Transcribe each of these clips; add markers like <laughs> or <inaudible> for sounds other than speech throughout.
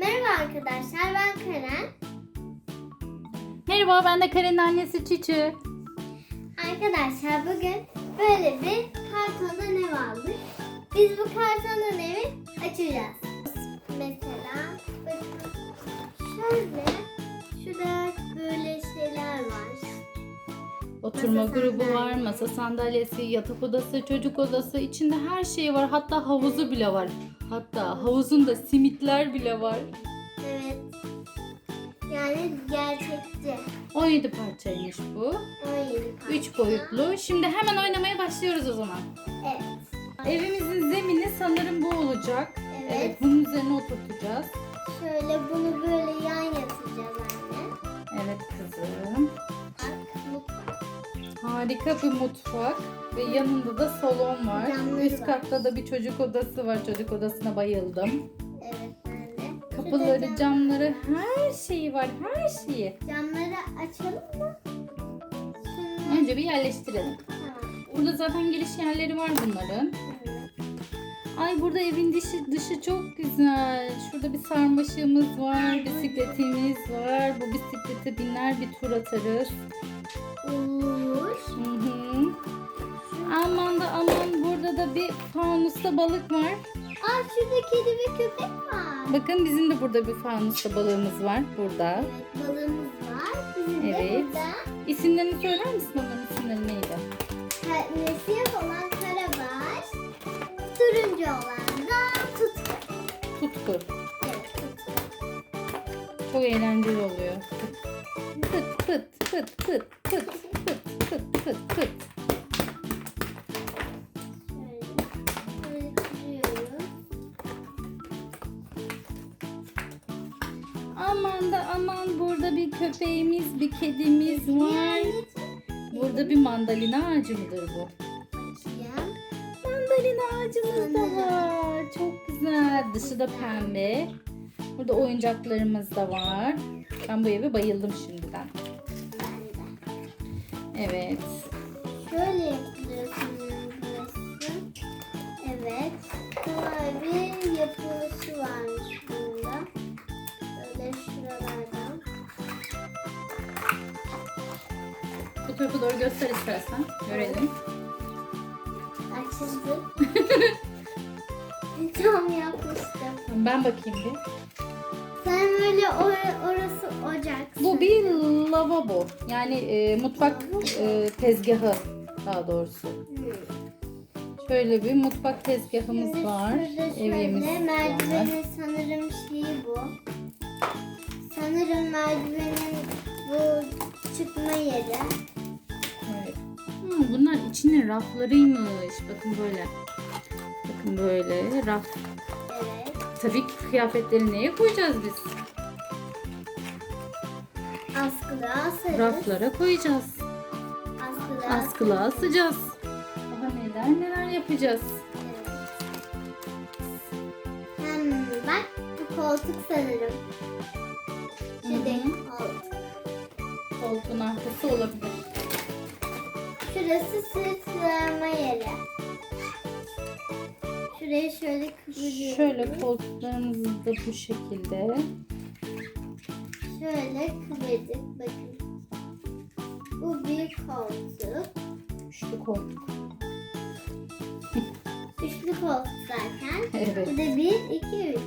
Merhaba arkadaşlar ben Karen. Merhaba ben de Karen'in annesi Çiçi. Arkadaşlar bugün böyle bir kartondan ev aldık. Biz bu kartondan evi açacağız. Mesela bakın şöyle şurada böyle şeyler var. Oturma Masa grubu sandalye. var, masa sandalyesi, yatak odası, çocuk odası. içinde her şey var. Hatta havuzu bile var. Hatta havuzunda simitler bile var. Evet. Yani gerçekçi. 17 parçaymış bu. 17 parça. 3 boyutlu. Şimdi hemen oynamaya başlıyoruz o zaman. Evet. Evimizin zemini sanırım bu olacak. Evet. bunun üzerine oturtacağız. Şöyle bunu böyle yan yatıracağız anne. Evet kızım. Bak mutfak. Harika bir mutfak ve yanında da salon var. Camları Üst var. katta da bir çocuk odası var. Çocuk odasına bayıldım. Evet ben de. Kapıları, Şurada camları, her şeyi var, her şeyi. Camları açalım mı? Şunu. Önce bir yerleştirelim. Tamam. Burada zaten giriş yerleri var bunların. Evet. Ay burada evin dışı, dışı çok güzel. Şurada bir sarmaşığımız var, bisikletimiz var. Bu bisiklete biner bir tur atarız. Olur. Aman da aman burada da bir fanusta balık var. Aa şurada kedi ve köpek var. Bakın bizim de burada bir fanusta balığımız var burada. Evet balığımız var. Bizim Evet. de burada İsimlerini söyler misin onların isimleri neydi? nesiyah olan karabaş, turuncu olan da tutku. Tutku. Evet tutku. Çok eğlenceli oluyor. Pıt pıt pıt pıt pıt pıt pıt pıt pıt. Şöyle. Aman da aman burada bir köpeğimiz, bir kedimiz var. Burada bir mandalina ağacı mıdır bu? Mandalina ağacımız da var. Çok güzel. Dışı da pembe. Burada oyuncaklarımız da var. Ben bu eve bayıldım şimdiden. Evet. Şöyle burası. Evet. Kolay bir yapılışı varmış tarafa doğru göster istersen. Görelim. Açıldı. Tam yapmıştım. Ben bakayım bir. Sen böyle or- orası ocak. Bu bir lavabo. Yani e, mutfak e, tezgahı daha doğrusu. Şöyle bir mutfak tezgahımız var. Evimiz var. merdivenin sanırım şeyi bu. Sanırım merdivenin bu çıkma yeri. Bunlar içinin raflarıymış. Bakın böyle. Bakın böyle raf. Evet. Tabii ki kıyafetleri neye koyacağız biz? Askıda asarız. Raflara koyacağız. Askıda Askılığa asacağız. Daha neler neler yapacağız. Evet. Hmm, bak bu koltuk sanırım. Şuradaki Hı koltuk. Koltuğun arkası olabilir. Şurası sırtlama yeri. Şurayı şöyle kıvırıyoruz. Şöyle koltuklarımız da bu şekilde. Şöyle kıvırdık bakın. Bu bir koltuk. Üçlü koltuk. Üçlü koltuk zaten. <laughs> Evet. Bu da bir, iki, üç.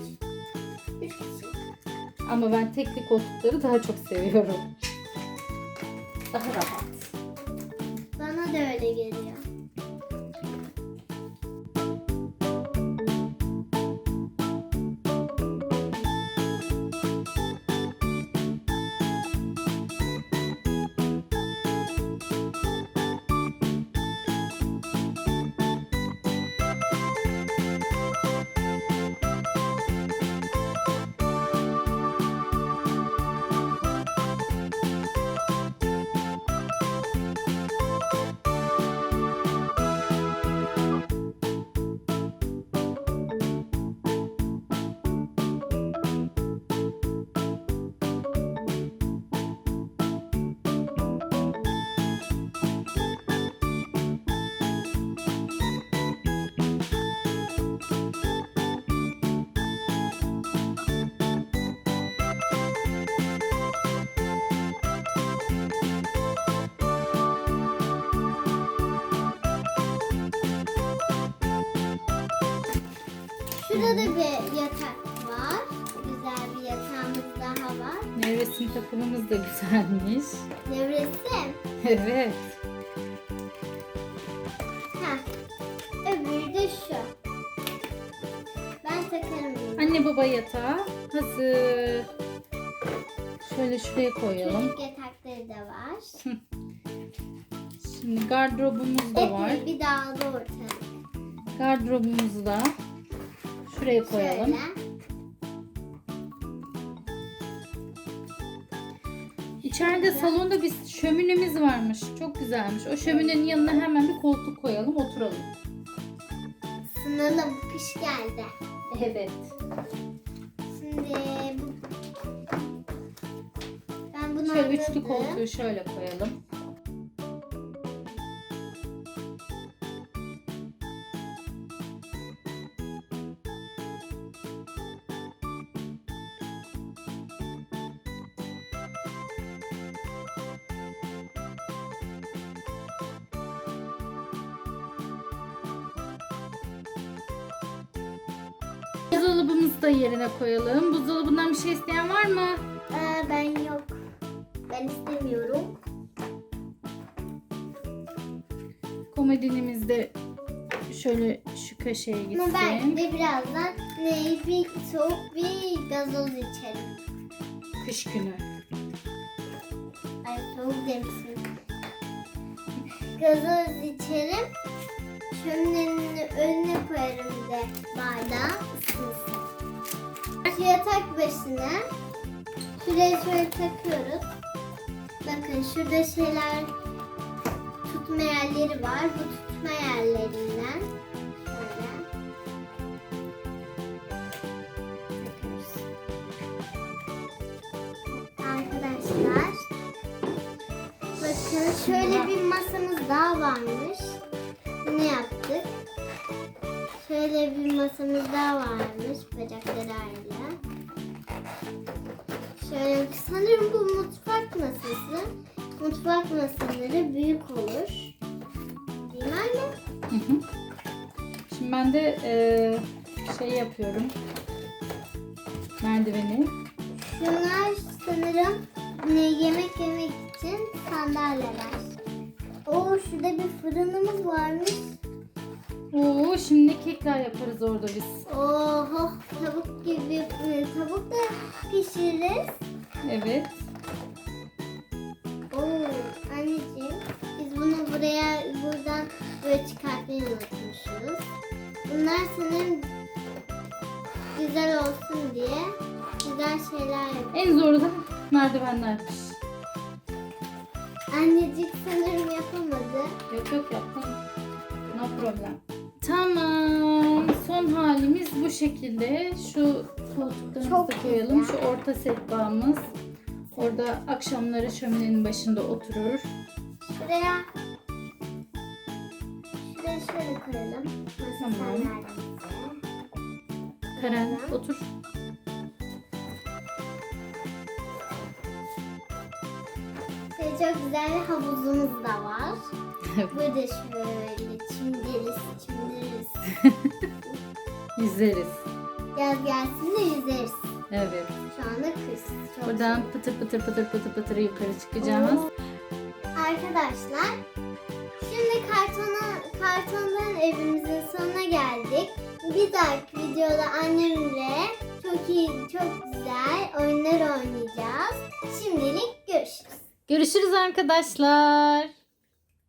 Üç kişi. Ama ben tekli koltukları daha çok seviyorum. Daha rahat. Bana da öyle geliyor. Şurada da bir yatak var. Güzel bir yatağımız daha var. Nevresim takımımız da güzelmiş. Nevresim. Evet. Ha. Öbürü de şu. Ben takarım bunu. Anne baba yatağı hazır. Şöyle şuraya koyalım. Çocuk yatakları da var. Şimdi gardırobumuz da var. Epey bir dağıldı ortalık. Gardırobumuzu da şuraya koyalım. Şöyle. İçeride salonda bir şöminemiz varmış. Çok güzelmiş. O şöminenin yanına hemen bir koltuk koyalım, oturalım. Sınalım. Kış geldi. Evet. Şimdi bu... Ben bunu Şöyle üçlü koltuğu şöyle koyalım. Buzdolabımızı da yerine koyalım. Buzdolabından bir şey isteyen var mı? Aa, ben yok. Ben istemiyorum. Komodinimiz de şöyle şu köşeye Ama ben gitsin. de birazdan ne, bir soğuk bir gazoz içerim. Kış günü. Ay soğuk demişsin. Gazoz içerim. Şöminenin önüne koyarım bir de bardağı Şu yatak başına şuraya şöyle takıyoruz. Bakın şurada şeyler tutma yerleri var. Bu tutma yerlerinden şöyle takıyoruz. Arkadaşlar bakın şöyle bir masamız daha varmış. Ne yaptık? Şöyle bir masamız daha varmış bacaklarıyla. Şöyle sanırım bu mutfak masası. Mutfak masaları büyük olur. Değil mi anne? Hı hı. Şimdi ben de eee, şey yapıyorum. Merdiveni. Şunlar sanırım ne yemek yemek için sandalyeler. Oo şurada bir fırınımız varmış. Şimdi kekler yaparız orada biz. Oho tavuk gibi e, tavuk da pişiririz. Evet. Oo anneciğim biz bunu buraya buradan böyle çıkartmayı unutmuşuz. Bunlar sanırım güzel olsun diye güzel şeyler yapıyoruz. En zoru da merdivenlermiş. Annecik sanırım yapamadı. Yok yok yaptım. No problem. Tamam. Son halimiz bu şekilde. Şu koltuklarımızı Çok da koyalım. güzel. Şu orta sehpamız. Orada akşamları şöminenin başında oturur. Şuraya şuraya şöyle koyalım. Tamam. Karen otur. Şöyle çok güzel bir havuzumuz da var. Burada şöyle çimdiriz çimdiriz. <laughs> Yüzeriz. Yaz gelsin de yüzeriz. Evet. Şu anda kış. Çok Buradan soğuk. pıtır pıtır pıtır pıtır pıtır yukarı çıkacağız. Arkadaşlar şimdi kartona, kartondan evimizin sonuna geldik. Bir dahaki videoda annemle çok iyi, çok güzel oyunlar oynayacağız. Şimdilik görüşürüz. Görüşürüz arkadaşlar.